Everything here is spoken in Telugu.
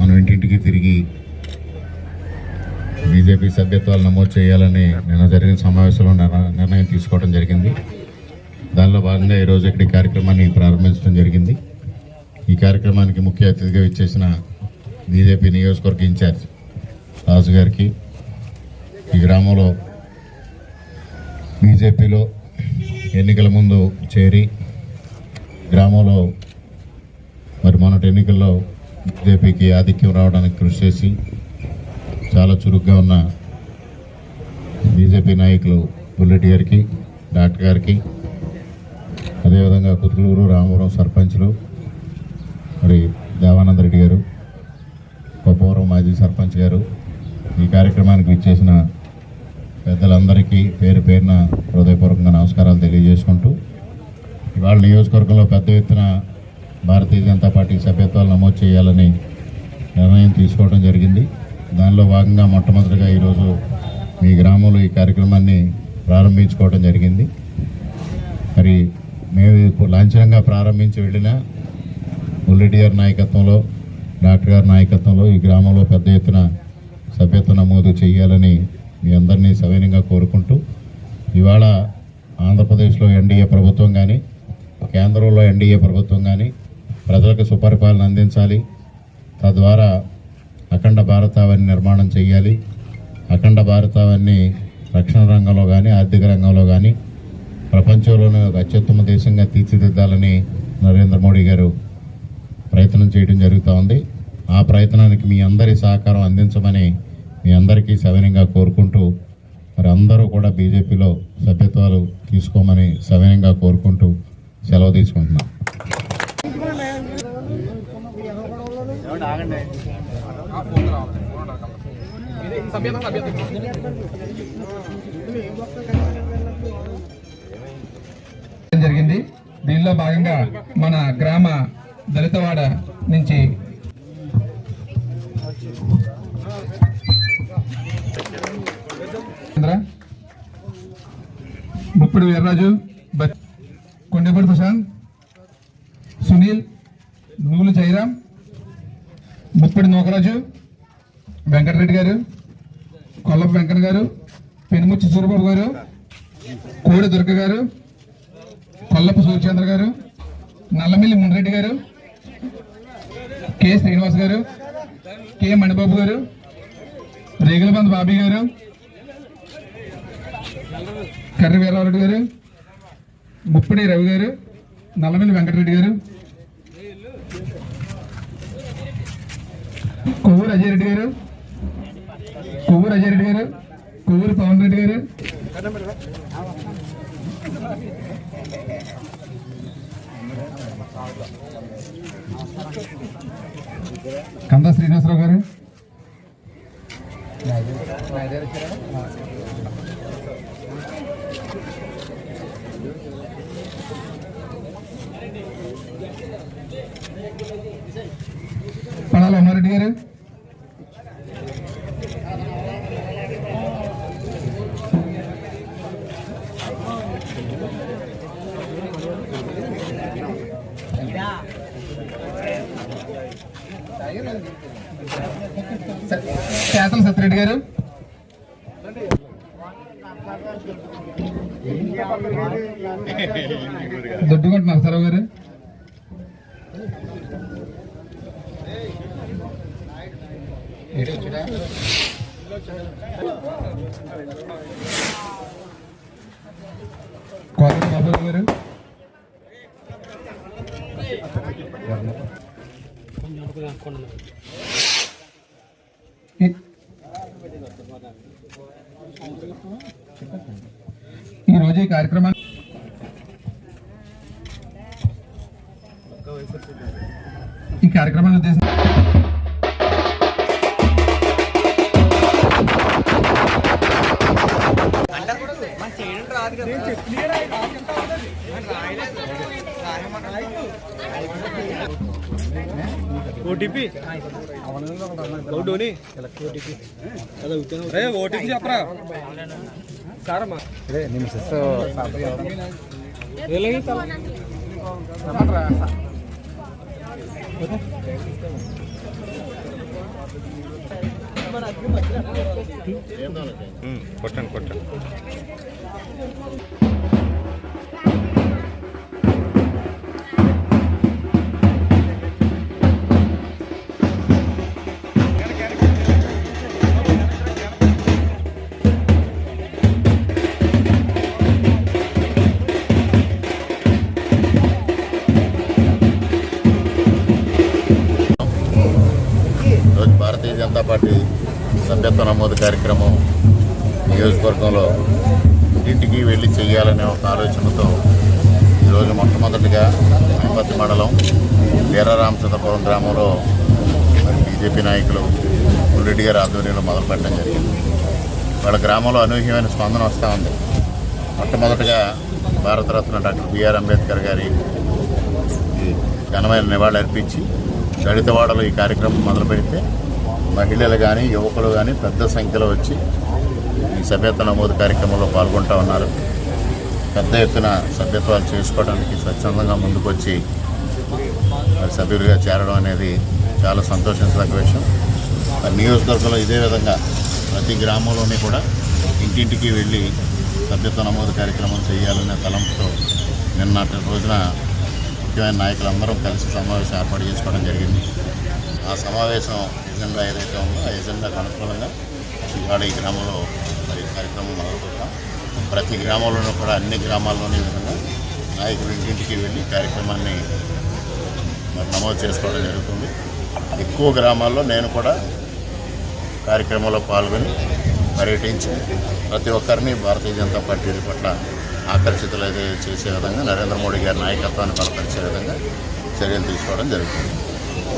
మనం ఇంటింటికి తిరిగి బీజేపీ సభ్యత్వాలు నమోదు చేయాలని నిన్న జరిగిన సమావేశంలో నిర్ణయం తీసుకోవడం జరిగింది. దానిలో భాగంగా ఈరోజు ఇక్కడ కార్యక్రమాన్ని ప్రారంభించడం జరిగింది. ఈ కార్యక్రమానికి ముఖ్య అతిథిగా ఇచ్చేసిన బీజేపీ నియోజకవర్గ ఇన్ఛార్జ్ రాజు గారికి ఈ గ్రామంలో బీజేపీలో ఎన్నికల ముందు చేరి గ్రామంలో మరి ఎన్నికల్లో బీజేపీకి ఆధిక్యం రావడానికి కృషి చేసి చాలా చురుగ్గా ఉన్న బీజేపీ నాయకులు బుల్లెట్ గారికి డాక్టర్ గారికి అదేవిధంగా కుతులూరు రామవరం సర్పంచ్లు మరి దేవానంద రెడ్డి గారు కొప్పవరం మాజీ సర్పంచ్ గారు ఈ కార్యక్రమానికి ఇచ్చేసిన పెద్దలందరికీ పేరు పేరున హృదయపూర్వకంగా నమస్కారాలు తెలియజేసుకుంటూ ఇవాళ నియోజకవర్గంలో పెద్ద ఎత్తున భారతీయ జనతా పార్టీ సభ్యత్వాలు నమోదు చేయాలని నిర్ణయం తీసుకోవడం జరిగింది. దానిలో భాగంగా మొట్టమొదటిగా ఈరోజు మీ గ్రామంలో ఈ కార్యక్రమాన్ని ప్రారంభించుకోవడం జరిగింది. మరి మేము లాంఛనంగా ప్రారంభించి వెళ్ళిన బుల్లెడ్డి గారి నాయకత్వంలో డాక్టర్ గారి నాయకత్వంలో ఈ గ్రామంలో పెద్ద ఎత్తున సభ్యత్వ నమోదు చేయాలని మీ అందరినీ సవినయంగా కోరుకుంటూ ఇవాళ ఆంధ్రప్రదేశ్లో ఎన్డీఏ ప్రభుత్వం కానీ కేంద్రంలో ఎన్డీఏ ప్రభుత్వం కానీ ప్రజలకు సుపరిపాలన అందించాలి. తద్వారా అఖండ భారతావని నిర్మాణం చేయాలి అఖండ భారతావని రక్షణ రంగంలో కానీ ఆర్థిక రంగంలో కానీ ప్రపంచంలోనే ఒక అత్యుత్తమ దేశంగా తీర్చిదిద్దాలని నరేంద్ర మోడీ గారు ప్రయత్నం చేయడం జరుగుతూ ఉంది. ఆ ప్రయత్నానికి మీ అందరి సహకారం అందించమని మీ అందరికీ సవినంగా కోరుకుంటూ మరి అందరూ కూడా బీజేపీలో సభ్యత్వాలు తీసుకోమని సవినంగా కోరుకుంటూ సెలవు తీసుకుంటున్నాం. జరిగింది. దీనిలో భాగంగా మన గ్రామ దళితవాడ నుంచి ముప్పుడు వీర్రాజు బ- కొండపడి ప్రశాంత్ సునీల్ నూలు జయరాం ముప్పటి నూకరాజు వెంకటరెడ్డి గారు కొల్లపు వెంకట గారు పెనుముచ్చి సూరబాబు గారు కోడి దుర్గ గారు కొల్లపు సూర్యచంద్ర గారు నల్లమిల్లి మున్రెడ్డి గారు కె శ్రీనివాస్ గారు కె మణిబాబు గారు రేగులబంద్ బాబీ గారు కర్రి వీరారెడ్డి గారు ముప్పిడి రవి గారు నల్లమిల్లి వెంకటరెడ్డి గారు కొవ్వూరు అజయ్ రెడ్డి గారు. కొవ్వూరు అజయ్ రెడ్డి గారు. కొవ్వూరు పవన్ రెడ్డి గారు. కంద శ్రీనివాసరావు గారు. చేతల సత్యరెడ్డి గారు దొడ్డుగొంట నరసరావు గారు కోట బాబు గారు ఈ- ఈ రోజు ఈ కార్యక్రమాన్ని ఈ కార్యక్రమాన్ని ఓటీపీ ఓటోని రే ఓటీపీ చెప్పరా? సారమ్మా కొట్టండి కొట్టండి. సభ్యత్వ నమోదు కార్యక్రమం నియోజకవర్గంలో ఇంటింటికి వెళ్ళి చేయాలనే ఒక ఆలోచనతో ఈరోజు మొట్టమొదటిగా తిరుపతి మండలం వీరరామచంద్రపురం గ్రామంలో బీజేపీ నాయకులు పుల్రెడ్డి గారి ఆధ్వర్యంలో మొదలుపెట్టడం జరిగింది. వాళ్ళ గ్రామంలో అనూహ్యమైన స్పందన వస్తూ ఉంది. మొట్టమొదటిగా భారతరత్న డాక్టర్ బిఆర్ అంబేద్కర్ గారి ఘనమైన నివాళులు అర్పించి దళితవాడలో ఈ కార్యక్రమం మొదలు పెడితే మహిళలు కానీ యువకులు కానీ పెద్ద సంఖ్యలో వచ్చి ఈ సభ్యత్వ నమోదు కార్యక్రమంలో పాల్గొంటూ ఉన్నారు. పెద్ద ఎత్తున సభ్యత్వాలు చేసుకోవడానికి స్వచ్ఛందంగా ముందుకొచ్చి మరి సభ్యులుగా చేరడం అనేది చాలా సంతోషించదగ్గ విషయం. మరి నియోజకవర్గంలో ఇదే విధంగా ప్రతి గ్రామంలోని కూడా ఇంటింటికి వెళ్ళి సభ్యత్వ నమోదు కార్యక్రమం చేయాలనే తలంపుతో నిన్నటి రోజున ముఖ్యమైన నాయకులందరం కలిసి సమావేశం ఏర్పాటు చేసుకోవడం జరిగింది. ఆ సమావేశం ఎజెండా ఏదైతే ఉందో ఆ ఎజెండాకు అనుకూలంగా ఇవాళ ఈ గ్రామంలో మరి కార్యక్రమం మొదలుపెట్టాం ప్రతి గ్రామంలోనూ కూడా అన్ని గ్రామాల్లోనే విధంగా నాయకులు ఇంటింటికి వెళ్ళి కార్యక్రమాన్ని మరి నమోదు చేసుకోవడం జరుగుతుంది. ఎక్కువ గ్రామాల్లో నేను కూడా కార్యక్రమంలో పాల్గొని పర్యటించి ప్రతి ఒక్కరిని భారతీయ జనతా పార్టీ పట్ల ఆకర్షితులైతే చేసే విధంగా నరేంద్ర మోడీ గారి నాయకత్వాన్ని బలపరిచే విధంగా చర్యలు తీసుకోవడం జరుగుతుంది.